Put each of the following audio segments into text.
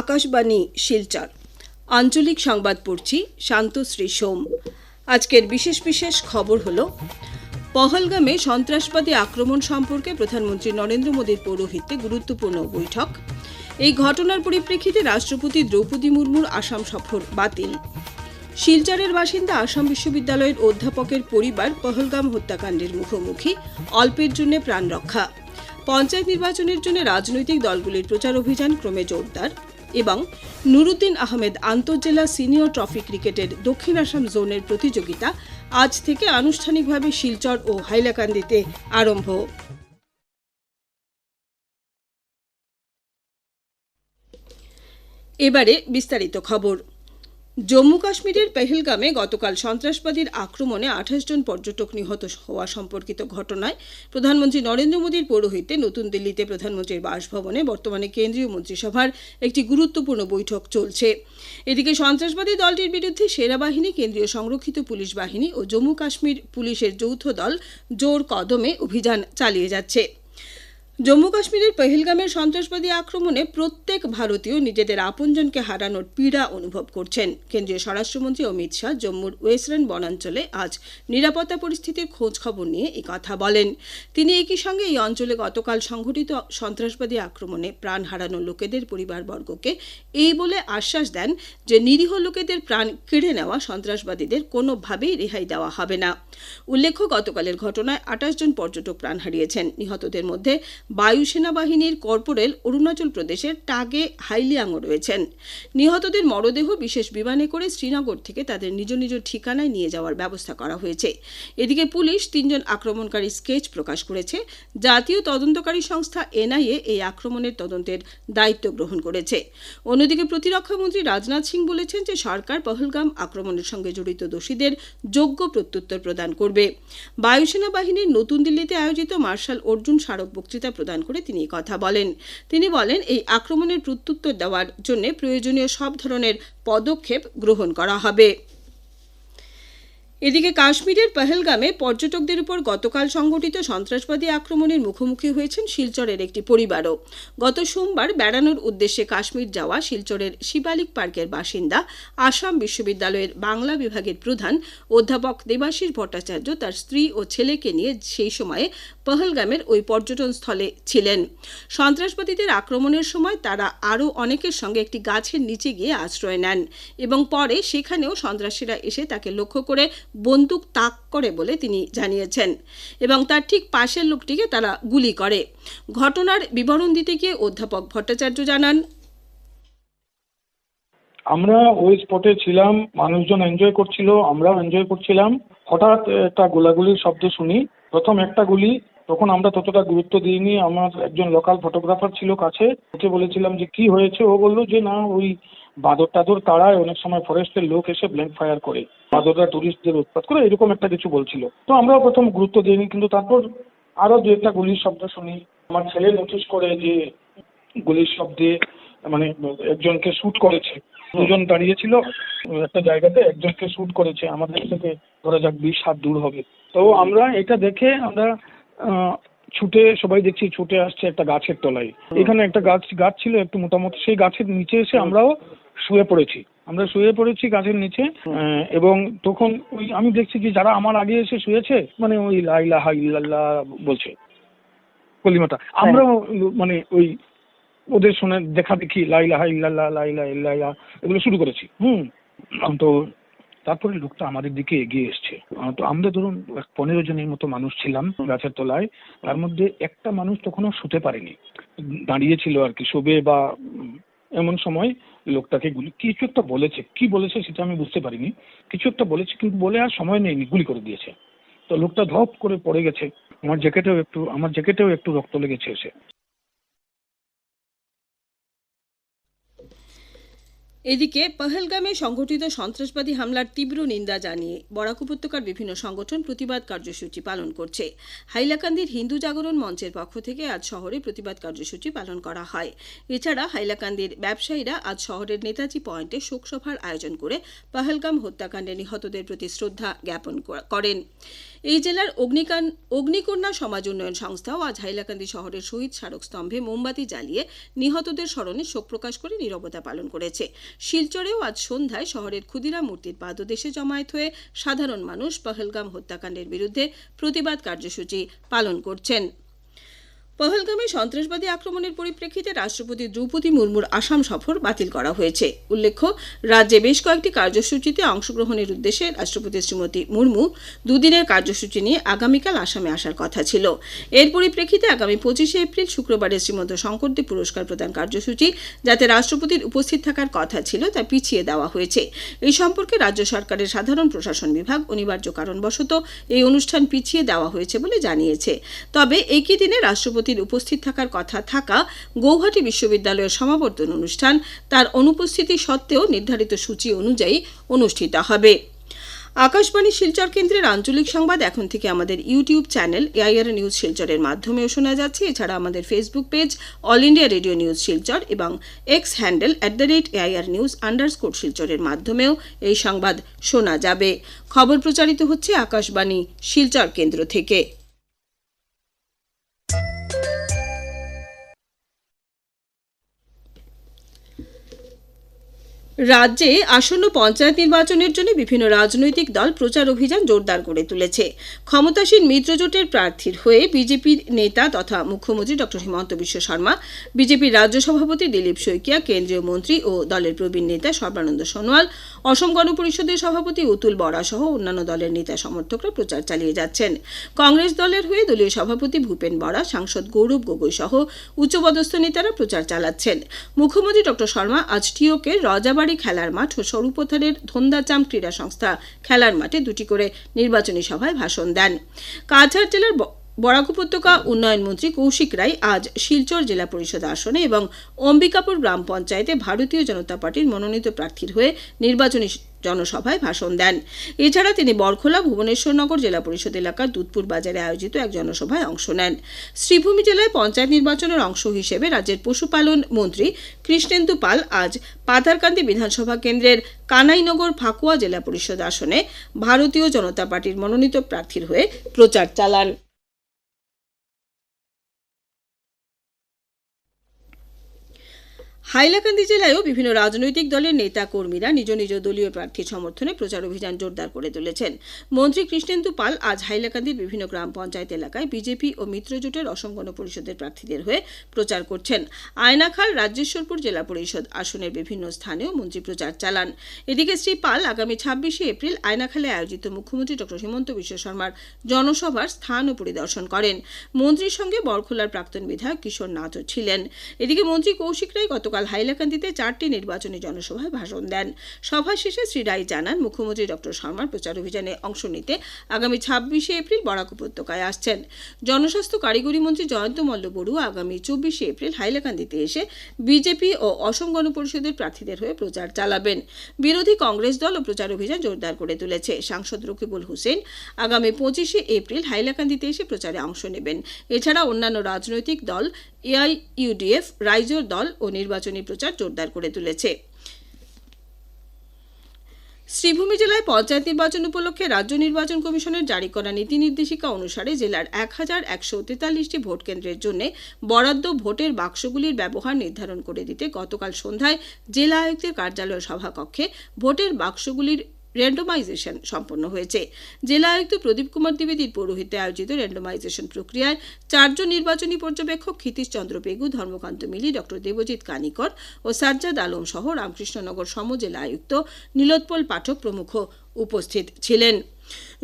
আকাশবাণী, শিলচর। আঞ্চলিক সংবাদ পড়ছি শান্তশ্রী সোম। আজকের বিশেষ বিশেষ খবর হলো, পহলগামে সন্ত্রাসবাদী আক্রমণ সম্পর্কে প্রধানমন্ত্রী নরেন্দ্র মোদীর পৌরোহিত্যে গুরুত্বপূর্ণ বৈঠক। এই ঘটনার পরিপ্রেক্ষিতে রাষ্ট্রপতি দ্রৌপদী মুর্মুর আসাম সফর বাতিল। শিলচরের বাসিন্দা আসাম বিশ্ববিদ্যালয়ের অধ্যাপকের পরিবার পহলগাম হত্যাকাণ্ডের মুখোমুখি, অল্পের জন্য প্রাণ রক্ষা। পঞ্চায়েত নির্বাচনের জন্য রাজনৈতিক দলগুলির প্রচার অভিযান ক্রমে জোরদার। এবং নুরুদ্দিন আহমেদ আন্তর্জেলা সিনিয়র ট্রফি ক্রিকেটের দক্ষিণ আসাম জোনের প্রতিযোগিতা আজ থেকে আনুষ্ঠানিকভাবে শিলচর ও হাইলাকান্দিতে আরম্ভ। এবারে বিস্তারিত খবর। জম্মু কাশ্মীরের পেহেলগামে গতকাল সন্ত্রাসবাদীর আক্রমণে আঠাশ জন পর্যটক নিহত হওয়া সম্পর্কিত ঘটনায় প্রধানমন্ত্রী নরেন্দ্র মোদীর পৌরোহিত্যে নতুন দিল্লিতে প্রধানমন্ত্রীর বাসভবনে বর্তমানে কেন্দ্রীয় মন্ত্রিসভার একটি গুরুত্বপূর্ণ বৈঠক চলছে। এদিকে সন্ত্রাসবাদী দলটির বিরুদ্ধে সেনাবাহিনী, কেন্দ্রীয় সংরক্ষিত পুলিশ বাহিনী ও জম্মু কাশ্মীর পুলিশের যৌথ দল জোর কদমে অভিযান চালিয়ে যাচ্ছে। জম্মু কাশ্মীরের পহেলগামের সন্ত্রাসবাদী আক্রমণে প্রত্যেক ভারতীয় নিজেদের আপনজনকে হারানোর পীড়া অনুভব করছেন। কেন্দ্রীয় স্বরাষ্ট্রমন্ত্রী অমিত শাহ জম্মুর ওয়েস্টার্ন বনাঞ্চলে আজ নিরাপত্তা পরিস্থিতির খোঁজ খবর নিয়ে কথা বলেন। তিনি একই সঙ্গে এই অঞ্চলে গতকাল সংঘটিত সন্ত্রাসবাদী আক্রমণে প্রাণ হারানো লোকেদের পরিবারবর্গকে এই বলে আশ্বাস দেন যে নিরীহ লোকেদের প্রাণ কেড়ে নেওয়া সন্ত্রাসবাদীদের কোনোভাবেই রেহাই দেওয়া হবে না। উল্লেখ্য, গতকালের ঘটনায় আঠাশ জন পর্যটক প্রাণ হারিয়েছেন। নিহতদের মধ্যে বায়ুসেনা বাহিনীর কর্পোরেল অরুণাচল প্রদেশের টাগে হাইলিয়াংও রয়েছেন। নিহতদের মরদেহ বিশেষ বিমানে করে শ্রীনগর থেকে তাদের নিজ নিজ ঠিকানায় নিয়ে যাওয়ার ব্যবস্থা করা হয়েছে। এদিকে পুলিশ তিনজন আক্রমণকারী স্কেচ প্রকাশ করেছে। জাতীয় তদন্তকারী সংস্থা এনআইএ এই আক্রমণের তদন্তের দায়িত্ব গ্রহণ করেছে। অন্যদিকে প্রতিরক্ষামন্ত্রী রাজনাথ সিং বলেছেন যে সরকার পহলগাম আক্রমণের সঙ্গে জড়িত দোষীদের যোগ্য প্রত্যুত্তর প্রদান করবে। বায়ুসেনা বাহিনীর নতুন দিল্লিতে আয়োজিত মার্শাল অর্জুন স্মারক বক্তৃতা প্রদান করে তিনি কথা বলেন। তিনি বলেন, এই আক্রমণের প্রত্যুত্তর দেওয়ার জন্য প্রয়োজনীয় সব ধরনের পদক্ষেপ গ্রহণ করা হবে। এদিকে কাশ্মীরের পহেলগামে পর্যটকদের উপর গতকাল সংঘটিত সন্ত্রাসবাদী আক্রমণের মুখোমুখি হয়েছেন শিলচরের একটি পরিবারও। গত সোমবার বেড়ানোর উদ্দেশ্যে কাশ্মীর যাওয়া শিলচরের শিবালিক পার্কের বাসিন্দা, আসাম বিশ্ববিদ্যালয়ের বাংলা বিভাগের প্রধান অধ্যাপক দেবাশিস ভট্টাচার্য তার স্ত্রী ও ছেলেকে নিয়ে সেই সময়ে পহলগামের ওই পর্যটন স্থলে ছিলেন। সন্ত্রাসবাদীদের আক্রমণের সময় তারা আরও অনেকের সঙ্গে একটি গাছের নিচে গিয়ে আশ্রয় নেন এবং পরে সেখানেও সন্ত্রাসীরা এসে তাকে লক্ষ্য করে বন্দুক তাক করে বলে তিনি জানিয়েছেন এবং তার ঠিক পাশের লোকটিকে তারা গুলি করে। ঘটনার বিবরণ দিতে গিয়ে অধ্যাপক ভট্টাচার্য জানান, আমরা ওই স্পটে ছিলাম, মানুষজন এনজয় করছিল, আমরাও এনজয় করছিলাম। হঠাৎ একটা গোলাগুলির শব্দ শুনি। প্রথম একটা গুলি, তখন আমরা ততটা গুরুত্ব দিইনি। আমার একজন লোকাল ফটোগ্রাফার ছিল কাছে, ওকে বলেছিলাম যে, কি হয়েছে? ও বলল যে, না, ওই বাঁদর টাদর তাড়ায়, অনেক সময় ফরেস্টের লোক এসে ব্ল্যাঙ্ক ফায়ার করে। বাঁদররা টুরিস্টদের উৎপাত করে এরকম একটা কিছু বলছিল। তো আমরাও প্রথম গুরুত্ব দিইনি কিন্তু তারপর আরও দু একটা গুলির শব্দ শুনি। আমার ছেলে নোটিস করে যে গুলির শব্দে মানে একজনকে শুট করেছে। দুজন দাঁড়িয়েছিল, একটা জায়গাতে একজনকে শুট করেছে। আমাদের থেকে ধরা যাক বিশ হাত দূর হবে। তো আমরা এটা দেখে আমরা ছুটে, সবাই দেখছি ছুটে আসছে একটা গাছের তলায়। এখানে একটা গাছ গাছ ছিল একটু মোটামুটি, সেই গাছের নিচে এসে আমরাও শুয়ে পড়েছি। আমরা শুয়ে পড়েছি গাছের নিচে এবং তখন ওই আমি দেখছি কি যারা আমার আগে এসে শুয়েছে মানে ওই লাইলা হাইল্লাহ বলছে কলিমাটা। আমরাও মানে ওই ওদের শুনে দেখা দেখি লাইলা ইল্লাল্লাহ লাইলা ইল্লাল্লাহ এগুলো শুরু করেছি। হুম। তো তারপরে লোকটা আমাদের দিকে এগিয়ে এসছে। তো আমরা ধরুন পনেরো জনের মতো মানুষ ছিলাম গাছের তলায়। তার মধ্যে একটা মানুষ তখনও শুতে পারেনি। দাঁড়িয়ে ছিল আর কি শোবে বা এমন সময় লোকটাকে গুলি, কিছু একটা বলেছে। কি বলেছে সেটা আমি বুঝতে পারিনি। কিছু একটা বলেছে, কিন্তু বলে আর সময় নেয়নি, গুলি করে দিয়েছে। তো লোকটা ধপ করে পড়ে গেছে। আমার জ্যাকেটেও একটু, আমার জ্যাকেটেও একটু রক্ত লেগেছে এসে। এদিকে পহলগামে সংঘটিত সন্ত্রাসবাদী হামলার তীব্র নিন্দা জানিয়ে বরাক উপত্যকার বিভিন্ন সংগঠন প্রতিবাদ কার্যসূচি পালন করছে। হাইলাকান্দির হিন্দু জাগরণ মঞ্চের পক্ষ থেকে আজ শহরে প্রতিবাদ কার্যসূচি পালন করা হয়। এছাড়া হাইলাকান্দির ব্যবসায়ীরা আজ শহরের নেতাজি পয়েন্টে শোকসভার আয়োজন করে পহলগাম হত্যাকাণ্ডে নিহতদের প্রতি শ্রদ্ধা জ্ঞাপন করেন। এই জেলার অগ্নিকান, অগ্নিকন্যা সমাজ উন্নয়ন সংস্থাও আজ হাইলাকান্দি শহরের শহীদ স্মারক স্তম্ভে মোমবাতি জ্বালিয়ে নিহতদের স্মরণে শোক প্রকাশ করে নিরবতা পালন করেছে। শিলচরেও আজ সন্ধ্যায় শহরের ক্ষুদিরা মূর্তির পাদদেশে জমায়েত হয়ে সাধারণ মানুষ পহলগাম হত্যাকাণ্ডের বিরুদ্ধে প্রতিবাদ কার্যসূচি পালন করছেন। পহলগামে সন্ত্রাসবাদী আক্রমণের পরিপ্রেক্ষিতে রাষ্ট্রপতি দ্রৌপদী মুর্মুর আসাম সফর বাতিল করা হয়েছে। উল্লেখ্য, রাজ্যে বেশ কয়েকটি কার্যসূচিতে অংশগ্রহণের উদ্দেশ্যে রাষ্ট্রপতি শ্রীমতী মুর্মু দুদিনের কার্যসূচি নিয়ে আগামীকাল আসামে আসার কথা ছিল। এর পরিপ্রেক্ষিতে আগামী পঁচিশে এপ্রিল শুক্রবারে শ্রীমন্ত শঙ্করদেব পুরস্কার প্রদান কার্যসূচি, যাতে রাষ্ট্রপতির উপস্থিত থাকার কথা ছিল, তা পিছিয়ে দেওয়া হয়েছে। এই সম্পর্কে রাজ্য সরকারের সাধারণ প্রশাসন বিভাগ অনিবার্য কারণবশত এই অনুষ্ঠান পিছিয়ে দেওয়া হয়েছে বলে জানিয়েছে। তবে একই দিনে রাষ্ট্রপতির উপস্থিত থাকার কথা থাকা গৌহাটি বিশ্ববিদ্যালয়ের সমাবর্তন অনুষ্ঠান তার অনুপস্থিতি সত্ত্বেও নির্ধারিত সূচি অনুযায়ী অনুষ্ঠিত হবে। আকাশবাণী শিলচর কেন্দ্রের আঞ্চলিক সংবাদ এখন থেকে আমাদের ইউটিউব চ্যানেল এআইআর নিউজ শিলচরের মাধ্যমেও শোনা যাচ্ছে। এছাড়া আমাদের Facebook page All India Radio news Silchar এবং X handle at the rate AIR news underscore শিলচরের মাধ্যমেও এই সংবাদ শোনা যাবে। খবর প্রচারিত হচ্ছে আকাশবাণী শিলচর কেন্দ্র থেকে। রাজ্যে আসন্ন পঞ্চায়েত নির্বাচনের জন্য বিভিন্ন রাজনৈতিক দল প্রচার অভিযান জোরদার করে তুলেছে। ক্ষমতাসীন মিত্রজোটের প্রার্থীর হয়ে বিজেপির নেতা তথা মুখ্যমন্ত্রী ডক্টর হিমন্ত বিশ্ব শর্মা, বিজেপির রাজ্য সভাপতি দিলীপ শইকিয়া, কেন্দ্রীয় মন্ত্রী ও দলের প্রবীণ নেতা সর্বানন্দ সোনোয়াল, অসম গণ পরিষদের সভাপতি অতুল বরা সহ অন্যান্য দলের নেতা সমর্থকরা প্রচার চালিয়ে যাচ্ছেন। কংগ্রেস দলের হয়ে দলীয় সভাপতি ভূপেন বরা সাংসদ গৌরব গগৈ সহ উচ্চপদস্থ নেতারা প্রচার চালাচ্ছেন। মুখ্যমন্ত্রী ডক্টর শর্মা আজ টিওকে রজাবাড়ি খেলার মাঠ ও স্বরূপথারের ধন্দাচাম ক্রীড়া সংস্থা খেলার মাঠে দুটি করে নির্বাচনী সভায় ভাষণ দেন। কাছাড় জেলার বরাক উপত্যকা উন্নয়ন মন্ত্রী কৌশিক রায় আজ শিলচর জেলা পরিষদ আসনে এবং অম্বিকাপুর গ্রাম পঞ্চায়েতে ভারতীয় জনতা পার্টির মনোনীত প্রার্থীর হয়ে নির্বাচনী জনসভায় ভাষণ দেন। এছাড়া তিনি বরখোলা ভুবনেশ্বরনগর জেলা পরিষদ এলাকার দুধপুর বাজারে আয়োজিত এক জনসভায় অংশ নেন। শ্রীভূমি জেলায় পঞ্চায়েত নির্বাচনের অংশ হিসেবে রাজ্যের পশুপালন মন্ত্রী কৃষ্ণেন্দু পাল আজ পাথারকান্দি বিধানসভা কেন্দ্রের কানাইনগর ফাকুয়া জেলা পরিষদ আসনে ভারতীয় জনতা পার্টির মনোনীত প্রার্থীর হয়ে প্রচার চালান। হাইলাকান্দি জেলায়ও বিভিন্ন রাজনৈতিক দলের নেতা কর্মীরা নিজ নিজ দলীয় প্রার্থীর সমর্থনে প্রচার অভিযান জোরদার করে তুলেছেন। মন্ত্রী কৃষ্ণেন্দু পাল আজ হাইলাকান্দির বিভিন্ন গ্রাম পঞ্চায়েত এলাকায় বিজেপি ও মিত্রজোটের অসম গণ পরিষদের প্রার্থীদের হয়ে প্রচার করছেন। আয়নাখাল, রাজ্যেশ্বরপুর জেলা পরিষদ আসনের বিভিন্ন স্থানেও মন্ত্রী প্রচার চালান। এদিকে শ্রী পাল আগামী ছাব্বিশে এপ্রিল আয়নাখালে আয়োজিত মুখ্যমন্ত্রী ডক্টর হিমন্ত বিশ্ব শর্মার জনসভার স্থান ও পরিদর্শন করেন। মন্ত্রীর সঙ্গে বরখোলার প্রাক্তন বিধায়ক কিশোর নাথও ছিলেন। এদিকে মন্ত্রী কৌশিক রায় গতকাল হাইলাকান্দিতে চারটি নির্বাচনী জনসভায় ভাষণ দেন। সভা শেষে শ্রী রায় জানান, মুখ্যমন্ত্রী ডক্টর শর্মার প্রচার অভিযানে অংশ নিতে আগামী ছাব্বিশে এপ্রিল বরাক উপত্যকায় আসছেন। জনস্বাস্থ্য কারিগরি মন্ত্রী জয়ন্ত মল্ল বড়ুয়া আগামী চব্বিশে এপ্রিল হাইলাকান্দিতে এসে বিজেপি ও অসম গণ পরিষদের প্রার্থীদের হয়ে প্রচার চালাবেন। বিরোধী কংগ্রেস দল ও প্রচার অভিযান জোরদার করে তুলেছে। সাংসদ রকিবুল হোসেন আগামী পঁচিশে এপ্রিল হাইলাকান্দিতে এসে প্রচারে অংশ নেবেন। এছাড়া অন্যান্য রাজনৈতিক দল, এআইইউডিএফ, রাইজোর দল ও নির্বাচনী প্রচার জোরদার করে তুলেছে। শ্রীভূমি জেলায় পঞ্চায়েত নির্বাচন উপলক্ষে রাজ্য নির্বাচন কমিশনের জারি করা নীতি নির্দেশিকা অনুসারে জেলার এক হাজার একশো তেতাল্লিশটি ভোট কেন্দ্রের জন্য বরাদ্দ ভোটের বাক্সগুলির ব্যবহার নির্ধারণ করে দিতে গতকাল সন্ধ্যায় জেলা আয়ুক্তের কার্যালয় সভাকক্ষে ভোটের বাক্সগুলির র্যান্ডোমাইজেশন সম্পন্ন হয়েছে। জেলা আয়ুক্ত প্রদীপ কুমার দ্বিবেদীর পৌরোহিত্যে আয়োজিত র্যান্ডোমাইজেশন প্রক্রিয়ায় চারজন নির্বাচনী পর্যবেক্ষক ক্ষিতীশ চন্দ্র পেগু, ধর্মকান্ত মিলি, ডক্টর দেবজিৎ কানিকর ও সাজ্জাদ আলম সহ রামকৃষ্ণনগর সমজেলা আয়ুক্ত নীলোৎপল পাঠক প্রমুখ উপস্থিত ছিলেন।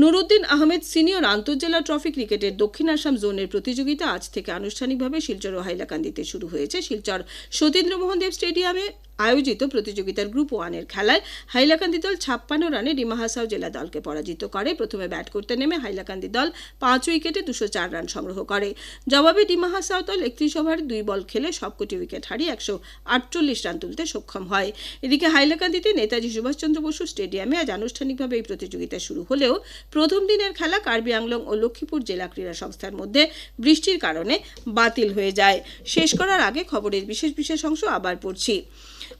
নুরুদ্দিন আহমেদ সিনিয়র আন্তর্জেলা ট্রফি ক্রিকেটের দক্ষিণ আসাম জোনের প্রতিযোগিতা আজ থেকে আনুষ্ঠানিকভাবে শিলচর ও হাইলাকান্দিতে শুরু হয়েছে। শিলচর সতীন্দ্রমোহন দেব স্টেডিয়ামে আয়োজিত প্রতিযোগিতার গ্রুপ ওয়ানের খেলায় হাইলাকান্দি দল ছাপ্পান্ন রানে ডিমা হাসাও জেলা দলকে পরাজিত করে। প্রথমে ব্যাট করতে নেমে হাইলাকান্দি দল পাঁচ উইকেটে দুশো চার রান সংগ্রহ করে। জবাবে ডিমা হাসাও দল একত্রিশ ওভার দুই বল খেলে সবকটি উইকেট হারিয়ে একশো আটচল্লিশ রান তুলতে সক্ষম হয়। এদিকে হাইলাকান্দিতে নেতাজি সুভাষচন্দ্র বসু স্টেডিয়ামে আজ আনুষ্ঠানিকভাবে এই প্রতিযোগিতা শুরু হলেও প্রথম দিনের খেলা কার্বি আংলং ও লক্ষ্মীপুর জেলা ক্রীড়া সংস্থার মধ্যে বৃষ্টির কারণে বাতিল হয়ে যায়। শেষ করার আগে খবরের বিশেষ বিশেষ অংশ আবার পড়ছি।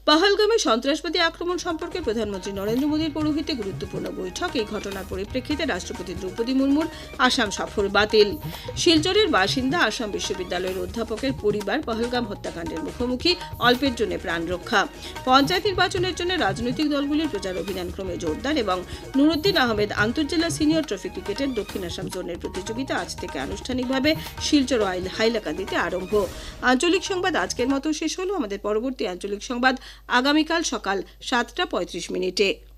পাহালগামে সন্ত্রাসবাদী আক্রমণ সম্পর্কে প্রধানমন্ত্রী নরেন্দ্র মোদীর পৌরোহিত্যে গুরুত্বপূর্ণ বৈঠক। এই ঘটনার পরিপ্রেক্ষিতে রাষ্ট্রপতি দ্রৌপদী মুর্মুর আসাম সফর বাতিল। শিলচরের বাসিন্দা আসাম বিশ্ববিদ্যালয়ের অধ্যাপকের পরিবার পহলগাম হত্যাকাণ্ডের মুখোমুখি, অল্পের জন্য প্রাণ রক্ষা। পঞ্চায়েত নির্বাচনের জন্য রাজনৈতিক দলগুলির প্রচার অভিযান ক্রমে জোরদার এবং নুরুদ্দিন আহমেদ আন্তর্জেলা সিনিয়র ট্রফি ক্রিকেটের দক্ষিণ আসাম জোনের প্রতিযোগিতা আজ থেকে আনুষ্ঠানিকভাবে শিলচর হাইলাকান্দিতে আরম্ভ। আঞ্চলিক সংবাদ আজকের মতো শেষ হলো। আমাদের পরবর্তী আঞ্চলিক সংবাদ আগামীকাল সকাল সাতটা পঁয়ত্রিশ মিনিটে।